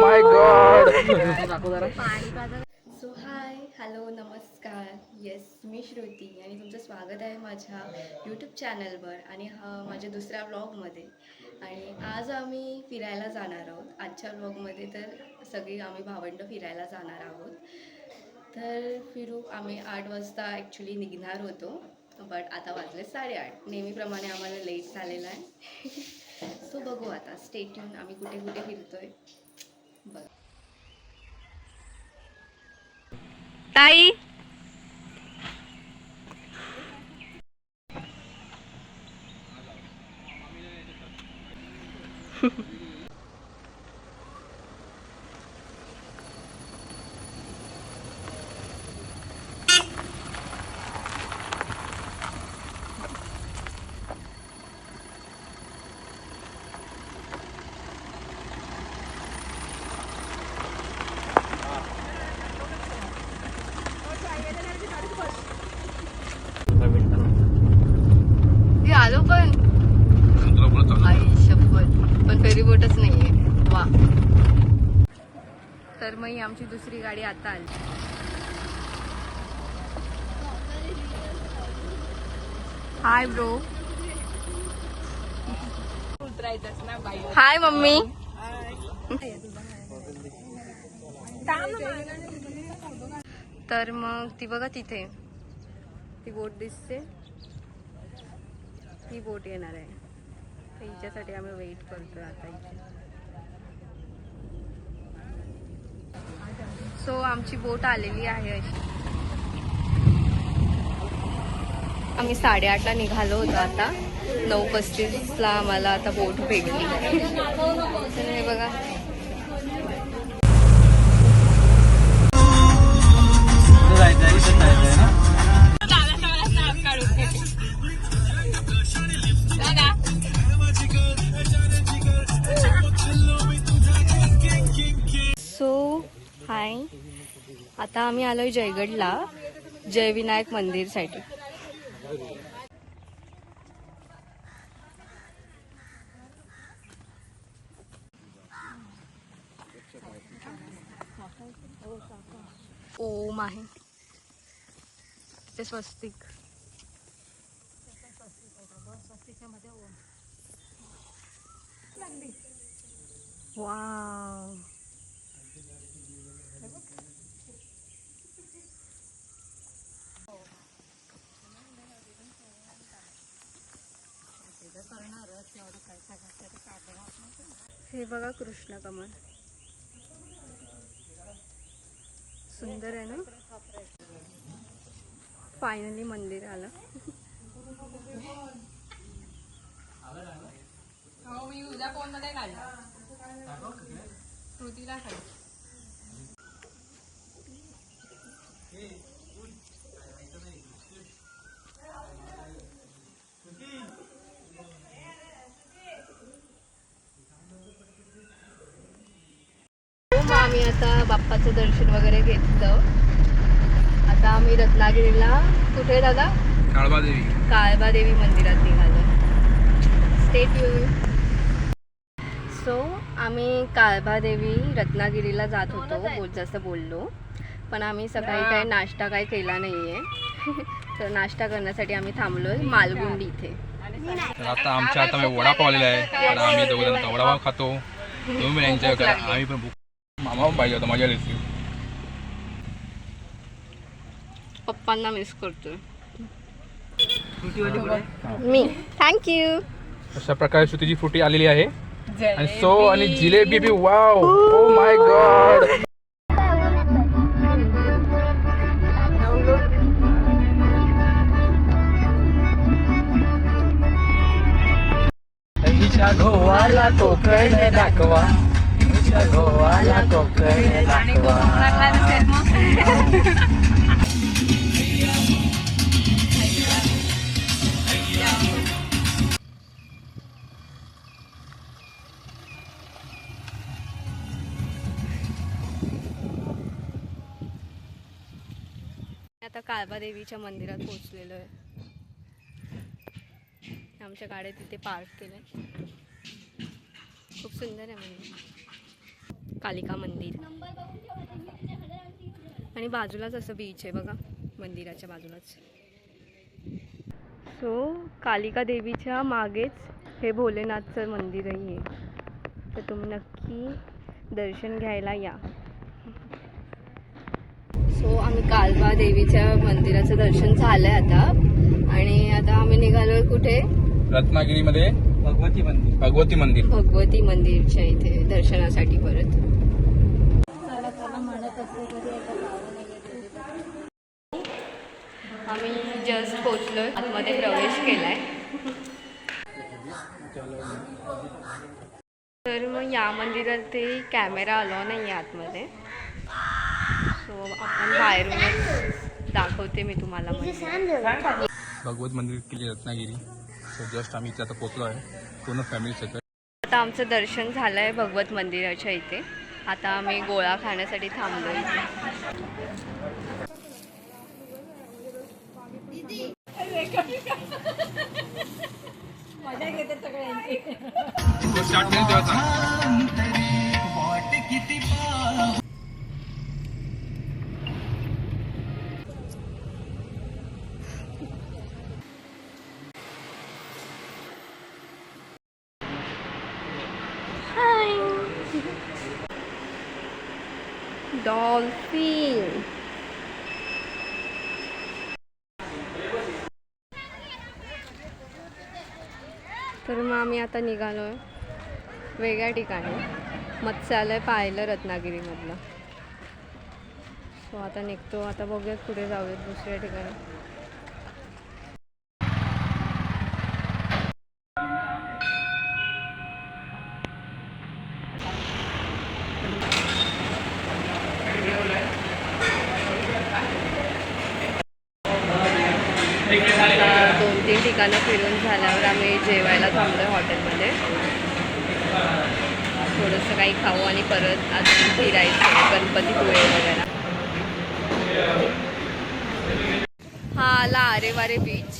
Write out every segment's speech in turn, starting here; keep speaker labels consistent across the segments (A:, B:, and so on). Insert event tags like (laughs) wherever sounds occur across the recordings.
A: My god
B: so hi hello नमस्कार yes मी श्रुती आणि तुमचं स्वागत आहे माझ्या यूट्यूब चॅनलवर आणि हा माझ्या दुसऱ्या ब्लॉगमध्ये आणि आज आम्ही फिरायला जाणार आहोत. आजच्या ब्लॉगमध्ये तर सगळी आम्ही भावंडं फिरायला जाणार आहोत. तर फिरू आम्ही आठ वाजता ॲक्च्युली निघणार होतो. बट आता वाजले साडेआठ. नेहमीप्रमाणे आम्हाला लेट झालेला आहे. (laughs) सो बघू आता. स्टेट्यून आम्ही कुठे कुठे फिरतोय. बघ. ताई? बोटच नाहीये. वा. तर मग ही आमची दुसरी गाडी आता आली. Hi bro hi mummy. तर मग ती बघा तिथे. ती बोट दिसते. ती बोट येणार आहे. हिच्यासाठी आम्ही वेट करतो आता इथे. सो आमची बोट आलेली आहे अशी. आम्ही साडेआठला निघालो होतो आता. नऊ पस्तीसला आम्हाला आता बोट भेटली हे बघा. सो आता आम्ही आलोय जयगडला जयविनायक मंदिरसाठी ओम आहे. ते स्वस्तिक. वाव. हे बघा कृष्ण कमल. सुंदर आहे ना? फायनली मंदिर आलं.
C: मी उद्या फोनमध्ये काढला श्रुतीला खाली
B: हो, मग आम्ही आता बाप्पाचं दर्शन वगैरे घेतलं. आता आम्ही रत्नागिरीला कुठे दादा?
A: काळबादेवी.
B: काळबादेवी मंदिरात निघालो. स्टेट सो आम्ही काळबादेवी रत्नागिरीला जात होतो बोल जसं बोललो. पण आम्ही सकाळी काही नाश्ता काही केला नाही आहे तर नाश्ता करण्यासाठी आम्ही थांबलोय मालगुंडी इथे.
A: तर आता आमच्या आता वडापाव आलेला आहे. आम्ही दोघं वडापाव खातो. तुम्ही पण एन्जॉय करा. आम्ही पण मामा पाहिजे होता मजा असती.
B: पप्पांना मिस करतोय मी थँक्यू
A: अशा प्रकारे श्रुतीची फ्रुटी आलेली आहे. आणि सो आणि जिलेबी बी वाव ओ माय गॉड गोवाला कोकण दाखवा. गोवाला कोकण दाखवा
B: आता काळबादेवीच्या मंदिरात पोहोचलेलो आहे. आमच्या गाड्या तिथे पार्क केल्या. खूप सुंदर आहे मंदिर कालिका मंदिर. आणि बाजूलाच असं बीच आहे बघा मंदिराच्या बाजूलाच. सो कालिका देवीच्या मागेच हे भोलेनाथचं मंदिरही आहे. तर तुम्ही नक्की दर्शन घ्यायला या. सो आम्ही कालबा देवीच्या मंदिराचं दर्शन झालंय आता. आणि आता आम्ही निघालोय कुठे?
A: रत्नागिरीमध्ये.
D: भगवती मंदिर.
A: भगवती मंदिर.
B: भगवती मंदिरच्या इथे दर्शनासाठी परत. आम्ही जस्ट पोचलोय आतमध्ये प्रवेश केलाय. तर मग या मंदिरात ते कॅमेरा अलाव नाही आहे आतमध्ये. सो आपण बाहेरूनच दाखवते मी तुम्हाला
A: भगवत मंदिर केली रत्नागिरी. सो जस्ट आम्ही इथे आता पोहोचलो आहे. पूर्ण फॅमिली सकट
B: आता आमचं दर्शन झालं आहे भगवत मंदिराच्या इथे. आता आम्ही गोळा खाण्यासाठी थांबलो इथे
A: स्टार्ट केलं तेव्हा सांग
B: डॉल्फिन तर मग आम्ही आता निघालो आहे वेगळ्या ठिकाणी. मत्स्यालय पाहिलं रत्नागिरीमधलं. सो आता निघतो. आता बघूयात पुढे जाऊयात दुसऱ्या ठिकाणी आता दोन तीन ठिकाणं फिरून झाल्यावर आम्ही जेवायला थांबलो आहे हॉटेलमध्ये. थोडंसं काही खाऊ आणि परत अजून फिरायचं गणपतीपुळे वगैरे. हा आला अरे वारे बीच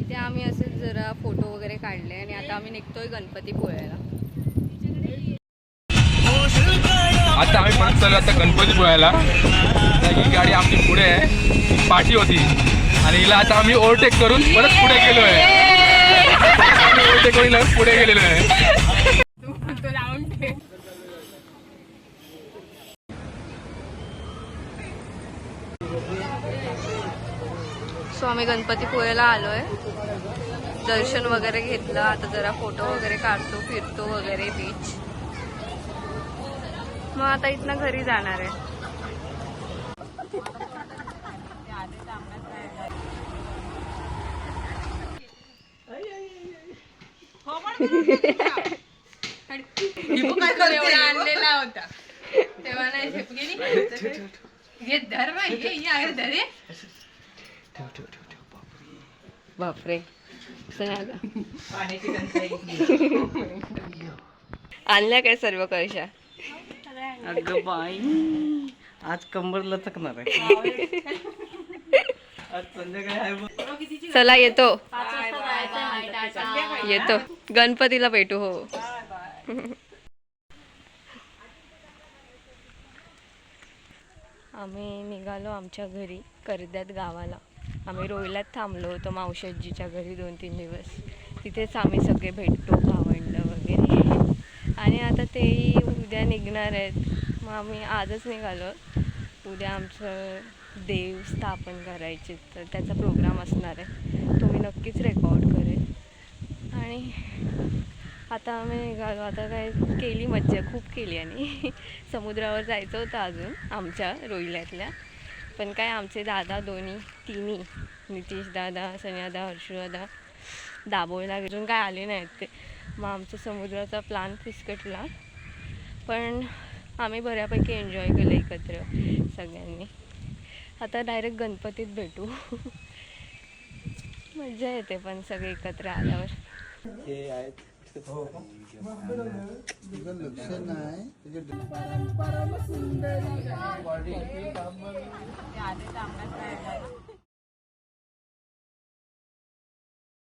B: इथे आम्ही असेच जरा फोटो वगैरे काढले आणि आता आम्ही निघतोय गणपतीपुळ्याला
A: आता आम्ही परत चाललो आता गणपती ही गाडी आमची पुढे आहे. पाठी होती. आणि हिला आता आम्ही ओव्हरटेक करून परत पुढे गेलो आहे. ओव्हरटेक करून पुढे गेलेलो आहे.
B: सो आम्ही गणपतीपुळेला आलो आहे दर्शन वगैरे घेतलं. आता जरा फोटो वगैरे काढतो फिरतो वगैरे बीच मग आता इथनं घरी जाणार आहे.
C: आणलेला होता. तेव्हा नाही झेपली धर बाई.
B: बापरे. आणल्या काय सर्व कशा
D: अगं बाई. आज कंबर लचकणार आहे. आज संध्याकाळी आहे बघ.
B: चला येतो. येतो. गणपतीला भेटू हो. आम्ही निघालो आमच्या घरी कर्द्यात गावाला. आम्ही रोहिलात थांबलो होतो मावशजीच्या घरी दोन तीन दिवस. तिथेच आम्ही सगळे भेटतो भावंड वगैरे. आणि आता तेही उद्या निघणार आहेत. मग आम्ही आजच निघालो. उद्या आमचं देव स्थापन करायचे तर त्याचा प्रोग्राम असणार आहे. तो मी नक्कीच रेकॉर्ड करेन. आणि आता आम्ही निघालो. आता काय केली मज्जा? खूप केली आणि (laughs) समुद्रावर जायचं होतं अजून आमच्या रोहिल्यातल्या. पण काय आमचे दादा दोन्ही तिन्ही नितीश दादा सनियादा हर्षदादा दाभोळला अजून काय आले नाहीत ते. मग आमचा समुद्राचा प्लान फिसकटला. पण आम्ही बऱ्यापैकी एन्जॉय केलं एकत्र सगळ्यांनी. आता डायरेक्ट गणपतीत भेटू. (laughs) मजा येते पण सगळे एकत्र आल्यावर.